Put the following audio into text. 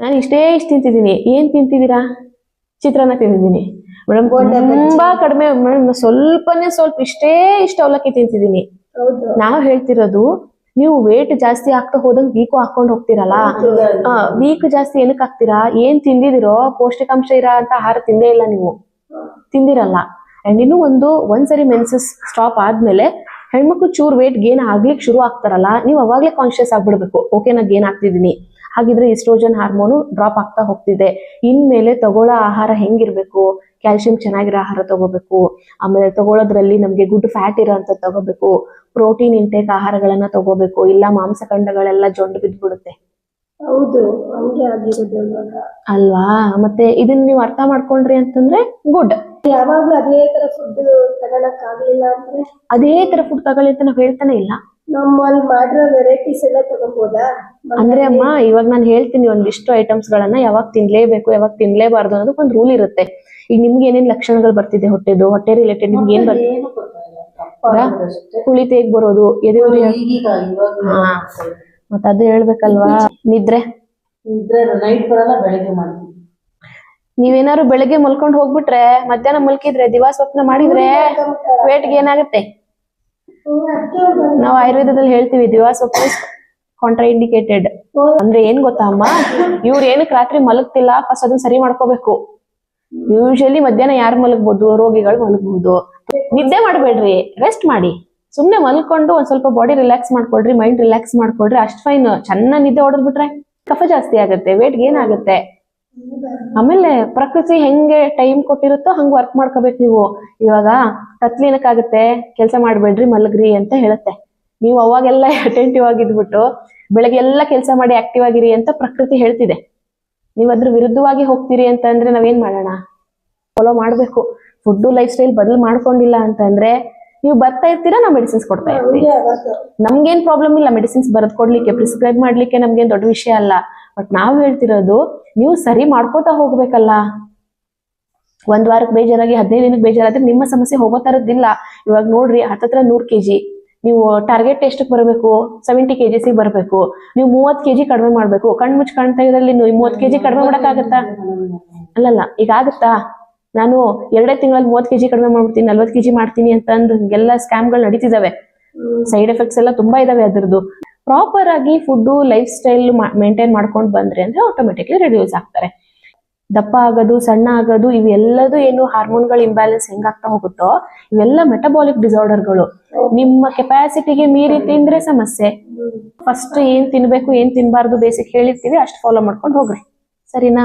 ನಾನು ಇಷ್ಟೇ ಇಷ್ಟು ತಿಂತಿದ್ದೀನಿ. ಏನ್ ತಿಂತಿದ್ದೀರಾ? ಚಿತ್ರಾನ್ನ ತಿಂತಿದ್ದೀನಿ. ಮೇಡಮ್ ತುಂಬಾ ಕಡಿಮೆ ಮೇಡಮ್ ಸ್ವಲ್ಪನೇ ಸ್ವಲ್ಪ ಇಷ್ಟೇ ಇಷ್ಟ ಅವಲಕ್ಕಿ ತಿಂತಿದ್ದೀನಿ. ನಾವ್ ಹೇಳ್ತಿರೋದು ನೀವು ವೇಟ್ ಜಾಸ್ತಿ ಆಗ್ತಾ ಹೋದಂಗ್ ವೀಕು ಹಾಕೊಂಡ್ ಹೋಗ್ತಿರಲ್ಲ? ವೀಕ್ ಜಾಸ್ತಿ ಏನಕ್ಕೆ ಆಗ್ತೀರಾ ಏನ್ ತಿಂದಿದಿರೋ ಪೌಷ್ಟಿಕಾಂಶ ಇರ ಅಂತ ಆಹಾರ ತಿಂದೇ ಇಲ್ಲ ನೀವು. ತಿಂದಿರಲ್ಲ. ಅಂಡ್ ಇನ್ನು ಒಂದು ಒಂದ್ಸರಿ ಮೆನ್ಸಸ್ ಸ್ಟಾಪ್ ಆದ್ಮೇಲೆ ಹೆಣ್ಮಕ್ಳು ಚೂರ್ ವೇಟ್ ಗೇನ್ ಆಗ್ಲಿಕ್ಕೆ ಶುರು ಆಗ್ತಾರಲ್ಲ ನೀವು ಅವಾಗ್ಲೇ ಕಾನ್ಶಿಯಸ್ ಆಗ್ಬಿಡ್ಬೇಕು. ಓಕೆ ನಾ ಗೇನ್ ಆಗ್ತಿದ್ದೀನಿ. ಹಾಗಿದ್ರೆ ಇಸ್ಟ್ರೋಜನ್ ಹಾರ್ಮೋನು ಡ್ರಾಪ್ ಆಗ್ತಾ ಹೋಗ್ತಿದೆ. ಇನ್ಮೇಲೆ ತಗೊಳ್ಳೋ ಆಹಾರ ಹೆಂಗಿರ್ಬೇಕು? ಕ್ಯಾಲ್ಸಿಯಂ ಚೆನ್ನಾಗಿರೋ ಆಹಾರ ತಗೋಬೇಕು. ಆಮೇಲೆ ತಗೊಳ್ಳೋದ್ರಲ್ಲಿ ನಮ್ಗೆ ಗುಡ್ ಫ್ಯಾಟ್ ಇರೋಂಥ ತಗೋಬೇಕು. ಪ್ರೋಟೀನ್ ಇಂಟೇಕ್ ಆಹಾರಗಳನ್ನ ತಗೋಬೇಕು. ಇಲ್ಲ ಮಾಂಸಖಂಡಗಳೆಲ್ಲ ಜೊಂಡು ಬಿದ್ದ್ಬಿಡುತ್ತೆ ಹೌದು ಅಲ್ವಾ? ಮತ್ತೆ ಇದನ್ನ ನೀವು ಅರ್ಥ ಮಾಡ್ಕೊಂಡ್ರಿ ಅಂತಂದ್ರೆ ಗುಡ್. ಯಾವಾಗ್ಲೂ ಅದೇ ತರ ಫುಡ್ ತಗೊಳಕ್ ಆಗ್ಲಿಲ್ಲ ಅಂದ್ರೆ? ಅದೇ ತರ ಫುಡ್ ತಗೊಳ್ಳಿ ಅಂತ ನಾವು ಹೇಳ್ತಾನೆ ಇಲ್ಲ. ನಮ್ಮಲ್ಲಿ ಮಾಡಿರೋ ವೆರೈಟೀಸ್ ಎಲ್ಲ ತಗೋಬಹುದಾ ಅಂದ್ರೆ ಅಮ್ಮ ಇವಾಗ ನಾನು ಹೇಳ್ತೀನಿ ಒಂದಿಷ್ಟು ಐಟಮ್ಸ್ ಗಳನ್ನ ಯಾವಾಗ ತಿನ್ಲೇಬೇಕು ಯಾವಾಗ ತಿನ್ಲೇಬಾರ್ದು ಅನ್ನೋದಕ್ಕೆ ಒಂದು ರೂಲ್ ಇರುತ್ತೆ. ಈಗ ನಿಮ್ಗೆ ಏನೇನ್ ಲಕ್ಷಣಗಳು ಬರ್ತಿದೆ ಹೊಟ್ಟೆದು? ಹೊಟ್ಟೆ ರಿಲೇಟೆಡ್ ನಿಮ್ಗೆ ಏನ್ ಬರ್ತದೆ ಕುಳಿತ ಹೇಗ್ ಕುಳಿ ತೇಗ್ ಬರೋದು ಎದೆ ಉರಿ. ಮತ್ತೆ ಅದು ಹೇಳ್ಬೇಕಲ್ವಾ? ನಿದ್ರೆ. ನಿದ್ರೆ ನೈಟ್ ಬರಲ್ಲ ಬೆಳಿಗ್ಗೆ ಮಾಡ್ತೀವಿ ನೀವೇನಾದ್ರು ಬೆಳಗ್ಗೆ ಮಲ್ಕೊಂಡ್ ಹೋಗ್ಬಿಟ್ರೆ ಮಧ್ಯಾಹ್ನ ಮಲ್ಕಿದ್ರೆ ದಿವಾ ಸ್ವಪ್ನ ಮಾಡಿದ್ರೆ ವೇಟ್ಗೆ ಏನಾಗುತ್ತೆ ನಾವು ಆಯುರ್ವೇದದಲ್ಲಿ ಹೇಳ್ತೀವಿ ದಿವಾ ಸ್ವಪ್ನ ಕಾಂಟ್ರಾ ಇಂಡಿಕೇಟೆಡ್ ಅಂದ್ರೆ ಏನ್ ಗೊತ್ತಾ ಅಮ್ಮ? ಇವ್ರು ಏನಕ್ಕೆ ರಾತ್ರಿ ಮಲಗ್ತಿಲ್ಲ ಫಸ್ಟ್ ಅದನ್ನ ಸರಿ ಮಾಡ್ಕೋಬೇಕು. ಯೂಶಲಿ ಮಧ್ಯಾಹ್ನ ಯಾರು ಮಲಗ್ಬೋದು? ರೋಗಿಗಳು ಮಲಗಬಹುದು ನಿದ್ದೆ ಮಾಡ್ಬೇಡ್ರಿ ರೆಸ್ಟ್ ಮಾಡಿ. ಸುಮ್ನೆ ಮಲ್ಕೊಂಡು ಒಂದ್ ಸ್ವಲ್ಪ ಬಾಡಿ ರಿಲ್ಯಾಕ್ಸ್ ಮಾಡ್ಕೊಳ್ರಿ ಮೈಂಡ್ ರಿಲ್ಯಾಕ್ಸ್ ಮಾಡ್ಕೊಳ್ರಿ, ಅಷ್ಟ್ ಫೈನ್ ಚೆನ್ನಾಗಿ ನಿದ್ದೆ ಹೊಡೆದ್ಬಿಟ್ರೆ ಕಫ ಜಾಸ್ತಿ ಆಗುತ್ತೆ ವೇಟ್ ಗೇನ್ ಆಗುತ್ತೆ. ಆಮೇಲೆ ಪ್ರಕೃತಿ ಹೆಂಗೆ ಟೈಮ್ ಕೊಟ್ಟಿರುತ್ತೋ ಹಂಗ್ ವರ್ಕ್ ಮಾಡ್ಕೋಬೇಕು ನೀವು. ಇವಾಗ ತತ್ಲೀನಕ್ಕಾಗುತ್ತೆ, ಕೆಲಸ ಮಾಡ್ಬೇಡ್ರಿ ಮಲಗ್ರಿ ಅಂತ ಹೇಳುತ್ತೆ. ನೀವು ಅವಾಗೆಲ್ಲ ಅಟೆಂಟಿವ್ ಆಗಿದ್ಬಿಟ್ಟು ಬೆಳಗ್ಗೆ ಎಲ್ಲ ಕೆಲಸ ಮಾಡಿ ಆಕ್ಟಿವ್ ಆಗಿರಿ ಅಂತ ಪ್ರಕೃತಿ ಹೇಳ್ತಿದೆ. ನೀವು ಅದ್ರ ವಿರುದ್ಧವಾಗಿ ಹೋಗ್ತೀರಿ ಅಂತ ಅಂದ್ರೆ ನಾವೇನ್ ಮಾಡೋಣ? ಫಾಲೋ ಮಾಡ್ಬೇಕು. ಫುಡ್ ಲೈಫ್ ಸ್ಟೈಲ್ ಬದಲು ಮಾಡ್ಕೊಂಡಿಲ್ಲ ಅಂತಂದ್ರೆ ನೀವು ಬರ್ತಾ ಇರ್ತೀರಾ ನಾವು ಮೆಡಿಸಿನ್ಸ್ ಕೊಡ್ತಾ ಇರ್ತೀವಿ. ನಮ್ಗೇನ್ ಪ್ರಾಬ್ಲಮ್ ಇಲ್ಲ ಮೆಡಿಸಿನ್ಸ್ ಬರೆದ್ ಕೊಡ್ಲಿಕ್ಕೆ ಪ್ರಿಸ್ಕ್ರೈಬ್ ಮಾಡ್ಲಿಕ್ಕೆ ನಮ್ಗೇನ್ ದೊಡ್ಡ ವಿಷಯ ಅಲ್ಲ. ಬಟ್ ನಾವ್ ಹೇಳ್ತಿರೋದು ನೀವು ಸರಿ ಮಾಡ್ಕೋತಾ ಹೋಗ್ಬೇಕಲ್ಲ. ಒಂದ್ ವಾರಕ್ಕೆ ಬೇಜಾರಾಗಿ ಹದಿನೈದು ದಿನಕ್ಕೆ ಬೇಜಾರಾದ್ರೆ ನಿಮ್ಮ ಸಮಸ್ಯೆ ಹೋಗೋ ತರದ್ದಿಲ್ಲ. ಇವಾಗ ನೋಡ್ರಿ ಹತ್ತತ್ರ ನೂರ್ ಕೆಜಿ. ನೀವು ಟಾರ್ಗೆಟ್ ಎಷ್ಟಕ್ಕೆ ಬರಬೇಕು ಸೆವೆಂಟಿ ಕೆ ಜಿಸಿಗೆ ಬರಬೇಕು. ನೀವು ಮೂವತ್ ಕೆಜಿ ಕಡಿಮೆ ಮಾಡ್ಬೇಕು. ಕಣ್ಣು ಮುಚ್ಚಿ ಕಾಣ್ತಾ ಇದ್ರಲ್ಲಿ ನೀವು ಕೆ ಕೆಜಿ ಕಡಿಮೆ ಮಾಡಕ್ಕಾಗತ್ತಾ? ಅಲ್ಲಲ್ಲ ಈಗ ಆಗುತ್ತಾ? ನಾನು ಎರಡೇ ತಿಂಗಳಲ್ಲಿ ಮೂವತ್ ಕೆಜಿ ಕಡಿಮೆ ಮಾಡ್ಬಿಡ್ತೀನಿ ನಲ್ವತ್ ಕೆಜಿ ಮಾಡ್ತೀನಿ ಅಂತ ಅಂದ್ ಹಿಂಗೆಲ್ಲ ಸ್ಕ್ಯಾಮ್ಗಳು ನಡೀತಿದಾವೆ. ಸೈಡ್ ಎಫೆಕ್ಟ್ಸ್ ಎಲ್ಲ ತುಂಬಾ ಇದಾವೆ ಅದ್ರದ್ದು. ಪ್ರಾಪರ್ ಆಗಿ ಫುಡ್ ಲೈಫ್ ಸ್ಟೈಲ್ ಮೇಂಟೈನ್ ಮಾಡ್ಕೊಂಡು ಬಂದ್ರೆ ಅಂದ್ರೆ ಆಟೋಮೆಟಿಕ್ಲಿ ರಿಡ್ಯೂಸ್ ಆಗ್ತಾರೆ. ದಪ್ಪ ಆಗೋದು ಸಣ್ಣ ಆಗೋದು ಇವೆಲ್ಲದು ಏನು ಹಾರ್ಮೋನ್ಗಳು ಇಂಬ್ಯಾಲೆನ್ಸ್ ಹೆಂಗಾಗ್ತಾ ಹೋಗುತ್ತೋ ಇವೆಲ್ಲ ಮೆಟಬಾಲಿಕ್ ಡಿಸಾರ್ಡರ್ಗಳು ನಿಮ್ಮ ಕೆಪಾಸಿಟಿಗೆ ಮೀರಿ ತಿಂದ್ರೆ ಸಮಸ್ಯೆ. ಫಸ್ಟ್ ಏನ್ ತಿನ್ಬೇಕು ಏನ್ ತಿನ್ಬಾರ್ದು ಬೇಸಿಕ್ ಹೇಳಿರ್ತೀವಿ ಅಷ್ಟು ಫಾಲೋ ಮಾಡ್ಕೊಂಡು ಹೋಗ್ರಿ. ಸರಿನಾ?